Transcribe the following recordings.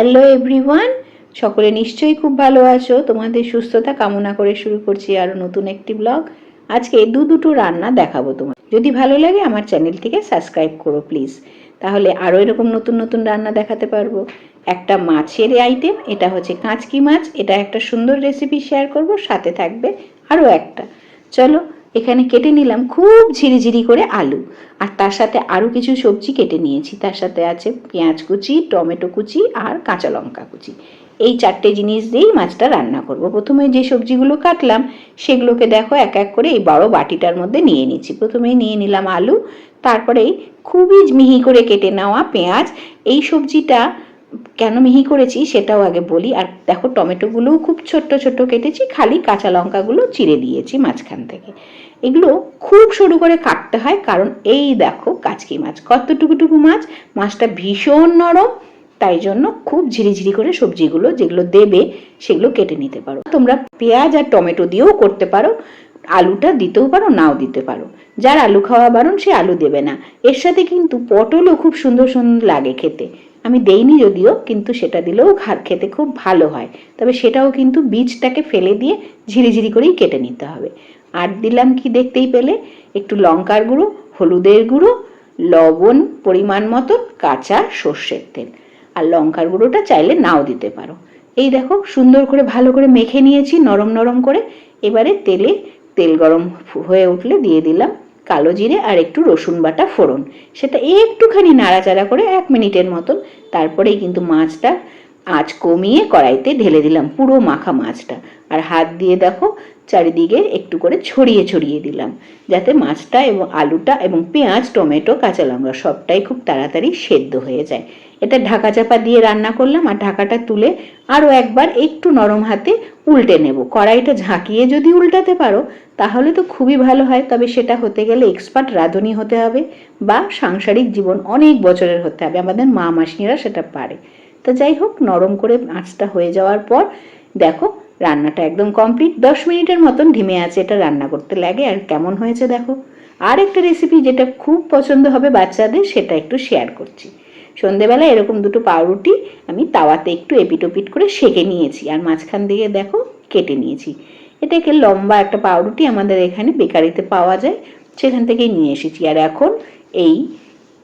Hello everyone সকলে নিশ্চয়ই খুব ভালো আছো। তোমাদের সুস্থতা কামনা করে শুরু করছি আরও নতুন একটি ব্লগ আজকে দু দুটো রান্না দেখাবো তোমার। যদি ভালো লাগে, আমার চ্যানেলটিকে সাবস্ক্রাইব করো প্লিজ তাহলে আরও এরকম নতুন নতুন রান্না দেখাতে পারব। একটা মাছের আইটেম এটা হচ্ছে কাঁচকি মাছ। এটা একটা সুন্দর রেসিপি শেয়ার করব। সাথে থাকবে আরও একটা। চলো এখানে কেটে নিলাম খুব ঝিরিঝিরি করে আলু। আর তার সাথে আরও কিছু সবজি কেটে নিয়েছি। তার সাথে আছে পেঁয়াজ কুচি, টমেটো কুচি আর কাঁচা লঙ্কা কুচি। এই চারটে জিনিস দিয়েই মাছটা রান্না করব। প্রথমে যে সবজিগুলো কাটলাম, সেগুলোকে দেখো এক এক করে এই বড় বাটিটার মধ্যে নিয়ে নিচ্ছি। প্রথমেই নিয়ে নিলাম আলু, তারপরেই খুবই মিহি করে কেটে নেওয়া পেঁয়াজ। এই সবজিটা কেন মিহি করেছি সেটাও আগে বলি। আর দেখো, টমেটোগুলোও খুব ছোট্ট ছোট্ট কেটেছি, খালি কাঁচা লঙ্কাগুলো চিড়ে দিয়েছি মাঝখান থেকে। এগুলো খুব সরু করে কাটতে হয়, কারণ এই দেখো কাচকি মাছ, কতটুকুটুকু মাছ, মাছটা ভীষণ নরম, তাই জন্য খুব ঝিরিঝিরি করে সবজিগুলো যেগুলো দেবে, সেগুলো কেটে নিতে পারো। তোমরা পেঁয়াজ আর টমেটো দিয়েও করতে পারো, আলুটা দিতেও পারো, নাও দিতে পারো। যার আলু খাওয়া বারণ, সে আলু দেবে না। এর সাথে কিন্তু পটলও খুব সুন্দর সুন্দর লাগে খেতে। আমি দেইনি যদিও, কিন্তু সেটা দিলেও খেতে খুব ভালো হয়। তবে সেটাও কিন্তু বীজটাকে ফেলে দিয়ে ঝিরিঝিরি করেই কেটে নিতে হবে। আর দিলাম কি দেখতেই পেলে? একটু লঙ্কার গুঁড়ো, হলুদের গুঁড়ো, লবণ পরিমাণ মতো কাঁচা সর্ষের তেল। আর লঙ্কার গুঁড়োটা চাইলে নাও দিতে পারো। এই দেখো, সুন্দর করে ভালো করে মেখে নিয়েছি, নরম নরম করে। এবারে তেলে তেল গরম হয়ে উঠলে দিয়ে দিলাম কালো জিরে আর একটু রসুন বাটা ফোড়ন। সেটা একটুখানি নাড়াচাড়া করে এক মিনিটের মতন, তারপরেই কিন্তু মাছটা আঁচ কমিয়ে কড়াইতে ঢেলে দিলাম পুরো মাখা মাছটা। আর হাত দিয়ে দেখো, চারিদিকে একটু করে ছড়িয়ে ছড়িয়ে দিলাম, যাতে মাছটা এবং আলুটা এবং পেঁয়াজ, টমেটো, কাঁচা লঙ্কা সবটাই খুব তাড়াতাড়ি সেদ্ধ হয়ে যায়। এটা ঢাকা চাপা দিয়ে রান্না করলাম আর ঢাকাটা তুলে আরও একবার একটু নরম হাতে উল্টে নেব। কড়াইটা ঝাঁকিয়ে যদি উল্টাতে পারো, তাহলে তো খুবই ভালো হয়, তবে সেটা হতে গেলে এক্সপার্ট রাঁধুনি হতে হবে বা সাংসারিক জীবন অনেক বছরের হতে হবে। আমাদের মা মাসিরা সেটা পারে। তো যাই হোক, নরম করে আঁচটা হয়ে যাওয়ার পর দেখো, রান্নাটা একদম কমপ্লিট দশ মিনিটের মতন ধিমে আছে এটা রান্না করতে লাগে, আর কেমন হয়েছে দেখো। আর একটা রেসিপি যেটা খুব পছন্দ হবে বাচ্চাদের, সেটা একটু শেয়ার করছি। সন্ধেবেলা এরকম দুটো পাউরুটি আমি তাওয়াতে একটু এপিটোপিট করে সেকে নিয়েছি, আর মাঝখান দিয়ে দেখো কেটে নিয়েছি। এটাকে লম্বা একটা পাউরুটি আমাদের এখানে বেকারিতে পাওয়া যায়, সেখান থেকেই নিয়ে এসেছি। আর এখন এই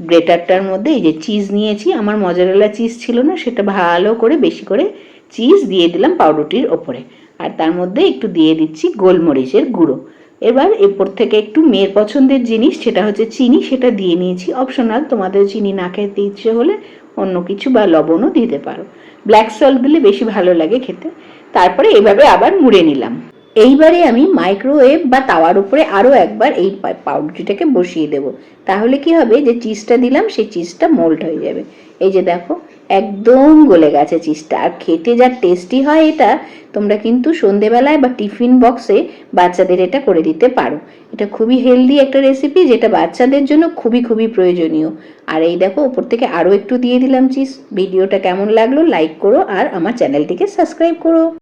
গ্রেটারটার মধ্যে এই যে চিজ নিয়েছি, আমার মজারেলা চিজ ছিল না, সেটা ভালো করে বেশি করে চিজ দিয়ে দিলাম পাউরুটির ওপরে। আর তার মধ্যে একটু দিয়ে দিচ্ছি গোলমরিচের গুঁড়ো। এবার এরপর থেকে একটু মেয়ের পছন্দের জিনিস, সেটা হচ্ছে চিনি, সেটা দিয়ে নিয়েছি। অপশনাল তোমাদের চিনি না খেতে ইচ্ছে হলে অন্য কিছু বা লবণও দিতে পারো। ব্ল্যাক সল্ট দিলে বেশি ভালো লাগে খেতে। তারপরে এভাবে আবার মুড়ে নিলাম। এইবারে আমি মাইক্রোওয়েভ বা তাওয়ার উপরে আরও একবার এই পাউরুটিটাকে বসিয়ে দেব। তাহলে কি হবে? যে চিজটা দিলাম, সেই চিজটা মোল্ড হয়ে যাবে। এই যে দেখো, একদম গলে গেছে চিজটা আর খেতে যা টেস্টি হয় এটা, তোমরা কিন্তু সন্ধেবেলায় বা টিফিন বক্সে বাচ্চাদের এটা করে দিতে পারো। এটা খুবই হেলদি একটা রেসিপি যেটা বাচ্চাদের জন্য খুবই খুবই প্রয়োজনীয়। আর এই দেখো ওপর থেকে আরও একটু দিয়ে দিলাম চিজ ভিডিওটা কেমন লাগল লাইক করো আর আমার চ্যানেলটিকে সাবস্ক্রাইব করো।